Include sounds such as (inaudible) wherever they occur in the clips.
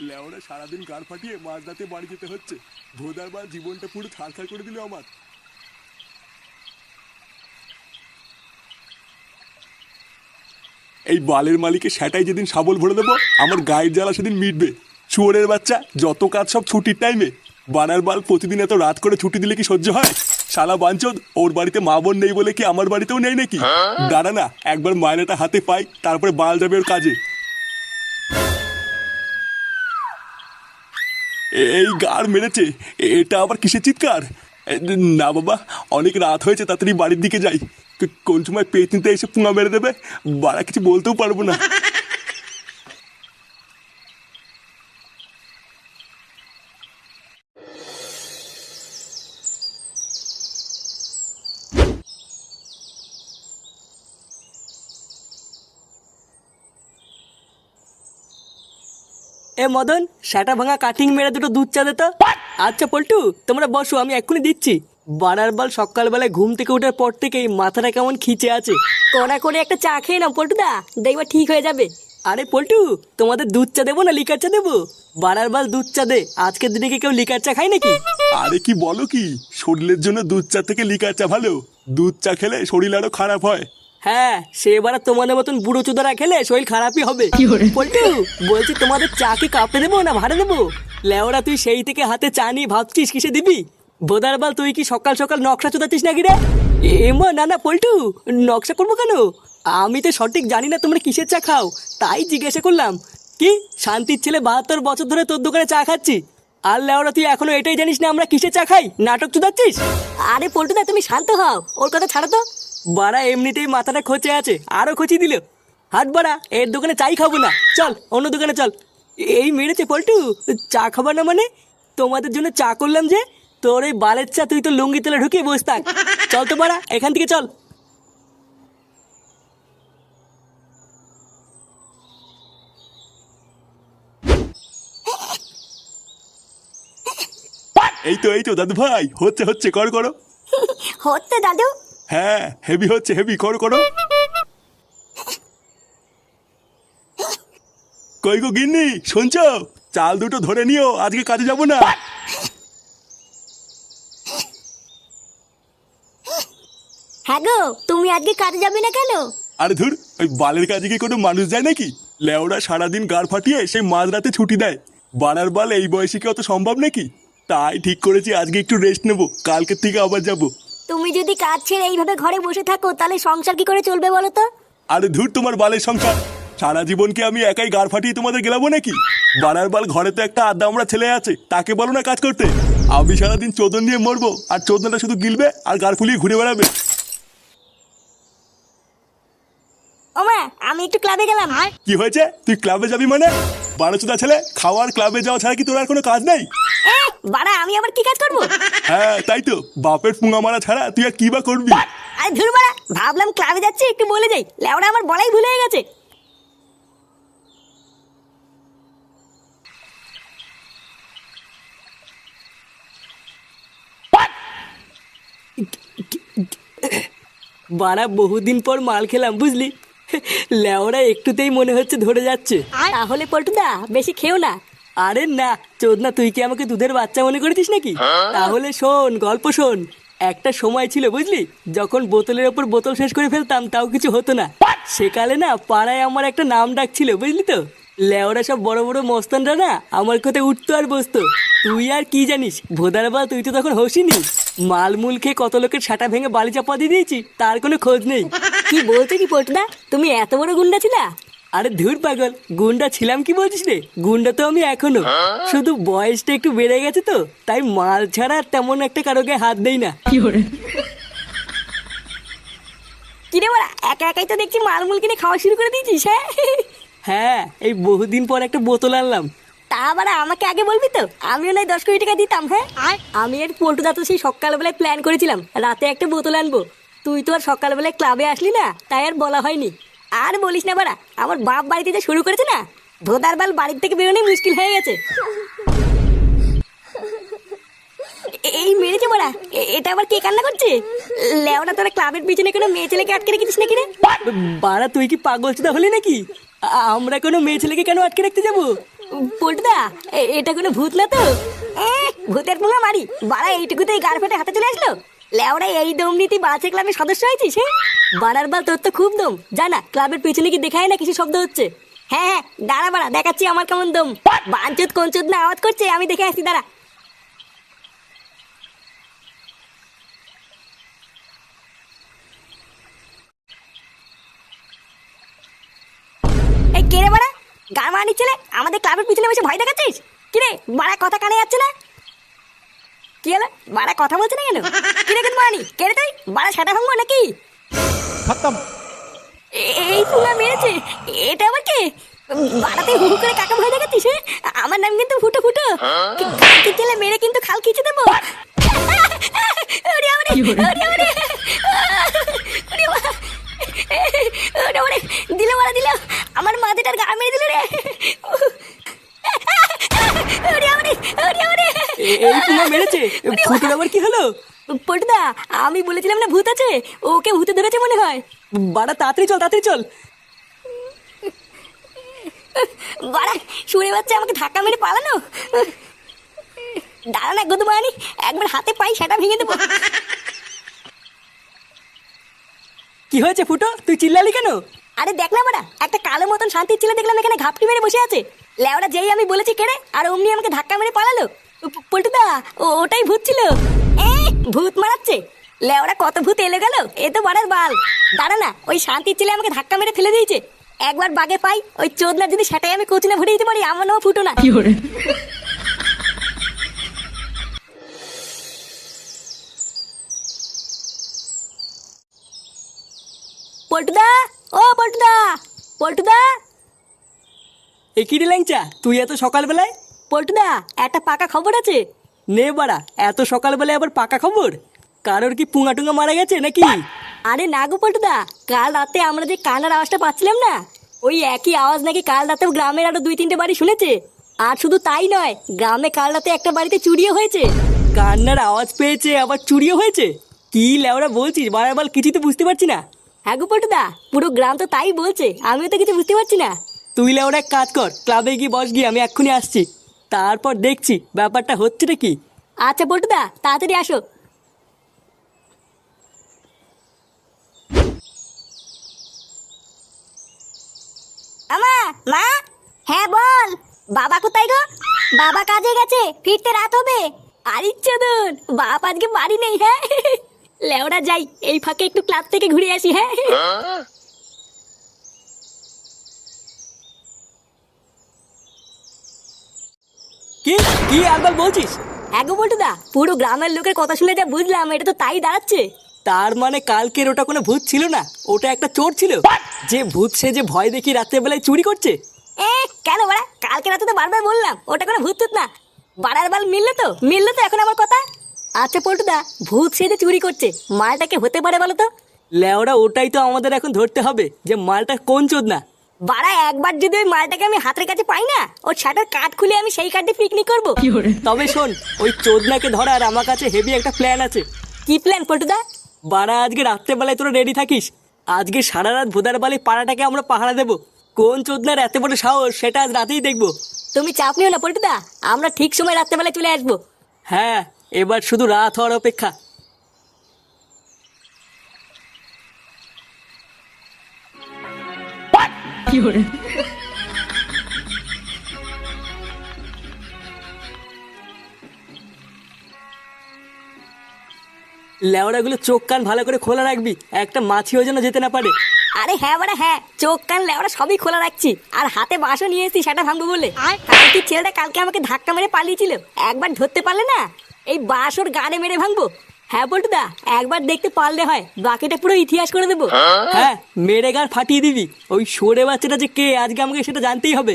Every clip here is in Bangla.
লেওরা সারাদিন গাড় ফাটিয়ে মাঝ রাতে বাড়ি যেতে হচ্ছে। ভোদার বার জীবনটা পুরো থারথার করে দিল আমার। এই বালের মালিকে সেটাই যেদিন শাবল ভরে দেবো আমার গায়ের জ্বালা সেদিন মিটবে। শুয়োরের বাচ্চা যত কাজ সব ছুটির টাইমে বানার বাল প্রতিদিন এত রাত করে ছুটি দিলে কি সহ্য হয়? শালা বাঞ্চদ ওর বাড়িতে মা বোন নেই বলে কি আমার বাড়িতেও নেই নাকি? দাঁড়া না একবার মায়নাটা হাতে পাই তারপরে বাল যাবে ওর কাজে। এই গাড় মেরেছে। এটা আবার কিসের চিৎকার? না বাবা, অনেক রাত হয়েছে, তাড়াতাড়ি বাড়ির দিকে যাই। কোন সময় পেতনিতে এসে পুঙা মেরে দেবে? বাড়া কিছু বলতেও পারব না। এ মদন সেটা ভাঙা কাটিং মেরে দুটো দুধ চা দে তো। আচ্ছা পল্টু তোমরা বসো আমি এক্ষুনি দিচ্ছি। বানার বাল সকালবেলায় ঘুম থেকে ওঠার পর থেকেই মাথাটা কেমন খিচে আছে। কড়া করে একটা চা খেয়ে নাও পল্টুদা। দেখবা ঠিক হয়ে যাবে। আরে পল্টু তোমাদের দুধ চা দেবো না লিকার চা দেবো? বানার বাল দুধ চা দে আজকের দিনে কি কেউ লিকার চা খায় নাকি? আরে কি বলো কি? শরীরের জন্য দুধ চা থেকে লিকার চা ভালো। দুধ চা খেলে শরীর আরও খারাপ হয়। হ্যাঁ সে এবার তোমাদের মতন বুড়ো চুদারা খেলে শরীর খারাপই হবে। পল্টু বলছি তোমাদের চা কি কাপে দেবো না ভাড়া দেবো? লেওরা তুই সেই থেকে হাতে চা নিয়ে ভাবছিস কিসে দিবি? বোদার বাল তুই কি সকাল সকাল নকশা চুদাতিস নাকি রে? এমা না না পল্টু নকশা করব কেন? আমি তো সঠিক জানি না তোমরা কিসের চা খাও। তাই জিজ্ঞাসা করলাম কি শান্তির ছেলে বাহাত্তর বছর ধরে তোর দোকানে চা খাচ্ছি? আর লেওরা তুই এখনও এটাই জানিস না আমরা কিসের চা খাই? নাটক চুদাচ্ছিস আরে পল্টু পল্টুদা তুমি শান্ত হও ওর কথা ছাড়ো তো। বাড়া এমনিতেই মাথাটা খোঁচে আছে আরও খোঁচি দিল। হাট বাড়া এর দোকানে চাই খাব না। চল অন্য দোকানে চল। এই মেরেছে পল্টু চা খাবার না মানে? তোমাদের জন্য চা করলাম যে তোর এই বালের চা তুই তো লুঙ্গি তেলে ঢুকিয়ে বস থাক। চল তো বাড়া এখান থেকে চল। এই তো এই তো দাদু ভাই হচ্ছে হচ্ছে কর করো। হচ্ছে দাদু। হ্যাঁ হেভি হচ্ছে হেভি করো করো। কই গো গিন্নি শুনছো? চাল দুটো ধরে নিও আজকে কাজে যাব না। হ্যাঁ গো তুমি আজকে কাজে যাবে না কেন? আরে ধুর ওই বালের কাজে কি কোনো মানুষ যায় নাকি? লেওরা সারাদিন গাড় ফাটিয়ে সেই মাঝরাতে ছুটি দেয়। বানার বাল এই বয়সে কি অত সম্ভব নাকি? তাই ঠিক করেছি আজকে একটু রেস্ট নেব কালকের থেকে আবার যাব। তুমি যদি কাজ ছেড়ে এইভাবে ঘরে বসে থাকো তাহলে সংসার কি করে চলবে বলো তো? আরে ধুর তোমার বালের সংসার। সারা জীবন কি আমি একাই গাড় ফাটিয়ে তোমাদের গেলাবো নাকি? বানার বাল ঘরে তো একটা আড্ডা আমরা ছেলে আছে তাকে বলো না কাজ করতে। আমি সারাদিন চোদন নিয়ে মরবো আর চোদনটা শুধু গিলবে আর গাড় ফুলিয়ে ঘুরে বেড়াবে। ওমা আমি একটু ক্লাবে গেলাম। কি হয়েছে? তুই ক্লাবে যাবি মানে? বারোচোদা ছেলে খাওয়ার ক্লাবে যাওয়া ছাড়া কি তোর আর কোনো কাজ নেই? বাড়া আমি আবার কি কাজ করব? হ্যাঁ তাই তো। বাপের পুঙা মারা ছাড়া তুই আর কি বা করবি? আরে ধুর বাড়া ভাবলাম ক্লাবে যাচ্ছি একটু বলে যাই। লেওড়া আমার বলাই ভুলে গেছে। বাড়া বহুদিন পর মাল খেলাম বুঝলি? লেওরা একটুতেই মনে হচ্ছে ধরে যাচ্ছে। তাহলে পল্টুদা বেশি খেও না। আরে না চোদনা তুই কি আমাকে দুধের বাচ্চা মনে করেছিস নাকি? তাহলে শোন গল্প শোন। একটা সময় ছিল বুঝলি? যখন বোতলের ওপর বোতল শেষ করে ফেলতাম তাও কিছু হতো না। সেকালে না পাড়ায় আমার একটা নাম ডাক ছিল বুঝলি তো? লেওরা সব বড় বড় মস্তানরা না আমার কথা উঠতো আর বসতো। তুই আর কি জানিস? ভোদার বা তুই তো তখন হসিনি। মালমুল খেয়ে কত লোকের সাটা ভেঙে বালি চাপা দিয়ে দিয়েছি তার কোনো খোঁজ নেই। কি বলছো কি পল্টুদা তুমি এত বড় গুন্ডা ছিলা? আরে ধুর পাগল গুন্ডা ছিলাম কি বলছিস রে? গুন্ডা তো আমি এখনও। শুধু বয়সটা একটু বেড়ে গেছে তো তাই মাল ছাড়া তেমন একটা কারও হাত দেই না। কি রে বাড়া একা একাই তো দেখছি মালমুল কিনে খাওয়া শুরু করে দিয়েছিস হ্যাঁ? হ্যাঁ এই বহুদিন পর একটা বোতল আনলাম। তা বাড়া আমাকে আগে বলবি তো? আমিও নয় দশ কোটি টাকা দিতাম হ্যাঁ? আমি আর পল্টুদা তো সেই সকালবেলায় প্ল্যান করেছিলাম রাতে একটা বোতল আনব। তুই তো আর সকালবেলায় ক্লাবে আসলি না তাই আর বলা হয়নি। আর বলিস না বাড়া আমার বাপ বাড়িতে যে শুরু করেছে না ভোদার বাল বাড়ির থেকে বেরোনোই মুশকিল হয়ে গেছে। এই মেরেছে বাড়া এটা আবার কে কান্না করছে? লেওটা তোরা ক্লাবের পিছনে কোনো মেয়ে ছেলেকে আটকে রেখেছিস নাকি রে? বাড়া তুই কি পাগল চুদা হলি নাকি? আমরা কোনো মেয়ে ছেলেকে কেন আটকে রাখতে যাব? পল্টুদা এ- এটা কোনো ভূত না তো? এ, ভূতের পুঙ্গা মারি। বাড়া এইটুকুতেই গার ফেটে হাতে চলে আসলো। লেওড়া এই দম নীতি বাচ্চা ক্লাবের সদস্য হয়েছিস হ্যাঁ বাড়ার বাল তোর তো খুব দম। জানা ক্লাবের পেছনে কি দেখায় না কিছু শব্দ হচ্ছে? হ্যাঁ হ্যাঁ দাঁড়া বাড়া দেখাচ্ছি আমার কেমন দম। বাঞ্চুত না আওয়াজ করছে আমি দেখে আসছি দাঁড়া। এই কে রে বাড়া? গান মারানি ছেলে আমাদের ক্লাবের পিছনে বসে ভয় দেখাচ্ছিস? কি রে বাড়া কথা কানে যাচ্ছে না? কি হলো? বাড়া কথা বলছে না কেন? কিরে কিন্তু মানি কেড়ে তুই? বাড়া ভাঙবো নাকি? খতম। এই ফুলা মেরেছে। এটা আবার কে? বাড়াতে করে কাকা ভয় দেখাচ্ছিস হ্যাঁ? আমার নাম কিন্তু ফুটো ফুটো। কালকে গেলে মেরে কিন্তু খাল খিচে দেবো। দিল মারা দিল। আমার মাথাটার গা মেরে দিল রে। এই পুঙ্গা মেরেছে? ফুটোর আবার কি হলো? পটুদা আমি বলেছিলাম না ভূত আছে? ওকে ভূতে ধরেছে মনে হয়। বাড়া তাড়াতাড়ি চল তাড়াতাড়ি চল। বাড়া শুনে বাচ্চা আমাকে ধাক্কা মেরে পালানো? দাঁড়া না গদমানি একবার হাতে পাই সেটা ভেঙে দেবো। কি হয়েছে ফুটো? তুই চিল্লালি কেন? আরে দেখ না বাড়া একটা কালো মতন শান্তির ছেলে দেখলাম এখানে ঘাপটি মেরে বসে আছে। লেওরা যেই আমি বলেছি কেড়ে আর অমনি আমাকে ধাক্কা মেরে পালালো। পল্টুদা ও ওটাই ভূত ছিল। এ ভূত মারাচ্ছে। লেওরা কত ভূত এলে গেল? এ তো বাড়ার বাল। দাঁড়া না ওই শান্তির ছেলে আমাকে ধাক্কা মেরে ফেলে দিয়েছে। একবার বাগে পাই ওই চোদনা যদি সেটাই আমি কোচিনে ভরে দিতে পারি আমার নাম ফুটো না। পল্টুদা ও পল্টুদা পল্টুদা। এ কি রে ল্যাংচা তুই এত সকালবেলায়? পল্টুদা একটা পাকা খবর আছে। নে বাড়া এত সকালবেলায় আবার পাকা খবর? কারোর কি পুঙ্গা টুঙ্গা মারা গেছে নাকি? আরে না গো পল্টুদা কাল রাতে আমরা যে কান্নার আওয়াজটা পাচ্ছিলাম না ওই একই আওয়াজ নাকি কাল রাতেও গ্রামের আরও দুই তিনটে বাড়ি শুনেছে। আর শুধু তাই নয় গ্রামে কাল রাতে একটা বাড়িতে চুরিও হয়েছে। কান্নার আওয়াজ পেয়েছে আবার চুরিও হয়েছে? কি লেওরা বলছিস বারবার বল কিছুই তো বুঝতে পারছি না। হ্যাঁ গো পল্টুদা পুরো গ্রাম তো তাই বলছে আমিও তো কিছু বুঝতে পারছি না। তুই লেওরা এক কাজ কর ক্লাবে গিয়ে বস গিয়ে আমি এক্ষুনি আসছি। তারপর দেখছি ব্যাপারটা হচ্ছেটা কি। আচ্ছা পল্টুদা তাড়াতাড়ি আসো। আমা মা? হ্যাঁ বল। বাবা কোথায় গো? বাবা কাজে গেছে ফিরতে রাত হবে। আরে চোদন বাপ আজকে বাড়ি নেই হ্যাঁ। লেওড়া যাই এই ফাঁকে একটু ক্লাব থেকে ঘুরে আসি হ্যাঁ? কি? কি একবার বলছিস? হ্যাঁ গো পুরো গ্রামের লোকের কথা শুনে যা বুঝলাম এটা তো তাই দাঁড়াচ্ছে। তার মানে কালকের ওটা কোনো ভূত ছিল না? ওটা একটা চোর ছিল? যে ভূত সে যে ভয় দেখি রাত্রেবেলায় চুরি করছে? এ কেন বাড়া? কালকে রাতে তো বারবার বললাম ওটা কোনো ভূত টুত না। বাড়ার বাল মিললো তো? মিললো তো এখন আমার কথা? আচ্ছা পল্টুদা ভূত সে যে চুরি করছে মালটাকে হতে পারে বলো তো? লেওরা ওটাই তো আমাদের এখন ধরতে হবে যে মালটা কোন চোদ না? বাড়া একবার যদি ওই মালটাকে আমি হাতের কাছে পাই না ওর ছাটার কাঠ খুলে আমি সেই কাঠে পিকনিক করব। তবে শোন ওই চোদনাকে ধরার আমার কাছে হেভি একটা প্ল্যান আছে। কি প্ল্যান পল্টুদা? বারা আজকে রাত্রেবেলায় তোরা রেডি থাকিস? আজকে সারা রাত ভোদার বালি পাড়াটাকে আমরা পাহারা দেবো। কোন চোদনার এত বড় সাহস সেটা আজ রাতেই দেখব। তুমি চাপ নিও না পল্টুদা। আমরা ঠিক সময় রাত্রেবেলায় চলে আসব। হ্যাঁ এবার শুধু রাত হওয়ার অপেক্ষা। লেওড়াগুলো চোখ কান ভালো করে খোলা রাখবি একটা মাছিও যেন যেতে না পারে। আরে হ্যাঁ বাড়া হ্যাঁ চোখ কান লেওড়া সবই খোলা রাখছি আর হাতে বাঁশও নিয়ে এসেছি সেটা ভাঙবো বলে। কালকে ছেলেটা কালকে আমাকে ধাক্কা মেরে পালিয়েছিল? একবার ধরতে পারলে না? এই বাঁশ ওর গানে মেরে ভাঙবো। হ্যাঁ পল্টুদা একবার দেখতে পারলে হয়। বাকিটা পুরো ইতিহাস করে দেবো। হ্যাঁ? মেরে গান ফাটিয়ে দিবি। ওই সরে বাচ্চাটা যে কে আজকে আমাকে সেটা জানতেই হবে।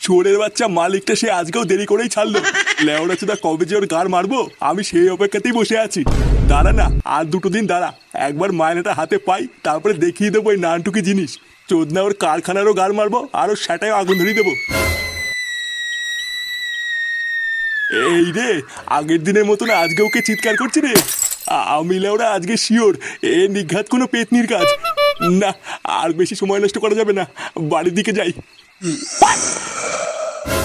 চোরের বাচ্চা মালিকটা সে আজকেও দেরি করেই ছাড়লো। লেওড়া চোদা কবে যে ওর গার মারবো আমি সেই অপেক্ষাতেই বসে আছি। দাঁড়া না আর দুটো দিন দাঁড়া। একবার মায়নাটা হাতে পাই তারপরে দেখিয়ে দেবো ওই নানটুকি জিনিস। চোদনা ওর কারখানারও গার মারবো আর ওর সেটাই আগুন ধরিয়ে দেবো। এই রে আগের দিনের মতন আজকে ওকে চিৎকার করছি রে? আ- আমি ওরা আজকে শিওর এ নিঘাত কোনো পেতনির কাজ। না আর বেশি সময় নষ্ট করা যাবে না বাড়ির দিকে যাই।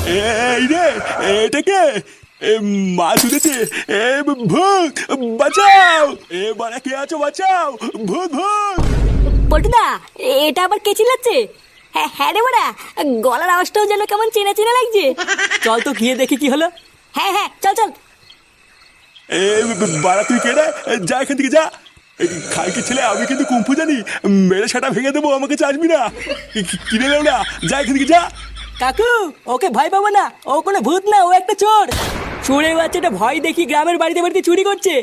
এই রে এটা কে? এ মা শুনেছে এ ভূত বাঁচাও! এ বাড়া কে আছো বাঁচাও! ভূত ভূত! পল্টুদা এটা আবার কে চিল্লাচ্ছে? হ্যাঁ হ্যাঁ রে বড়া গলার আওয়াজটাও যেন কেমন চেনা চেনা লাগছে। চল তো গিয়ে দেখি কি হলো। হ্যাঁ হ্যাঁ চল চল। এ বাড়া তুই কে রে? যা এখান থেকে যা। খাইকে ছেলে আমি কিন্তু কুম্ফু জানি। মেরে সেটা ভেঙে দেবো আমাকে চাসবি না। কি- কিনে নেও না যা এখান থেকে যা। কাকু ওকে ভয় পাবো না। ও কোনো ভূত না ও একটা চোর। চোরের বাচ্চাটা ভয় দেখি গ্রামের বাড়িতে বাড়িতে চুরি করছে।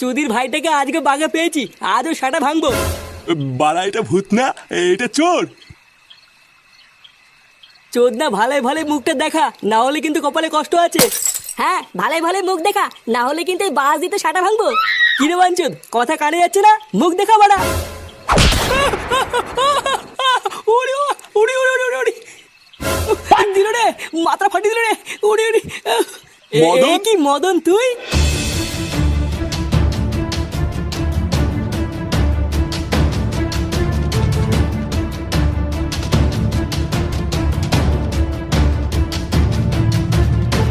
চুদির ভাইটাকে আজকে বাঘা পেয়েছি আজও সাটা ভাঙবো। বাড়া এটা ভূত না এটা চোর। চোদ না ভালোই ভালো মুখটা দেখা না হলে কিন্তু কপালে কষ্ট আছে। হ্যাঁ ভালোই ভালোই মুখ দেখা না হলে কিন্তু এই বাস দিতে সাটা ভাঙবো। কিরে বাঞ্চদ কথা কানে যাচ্ছে না? মুখ দেখা বাড়া। (laughs) মদন? কি মদন তুই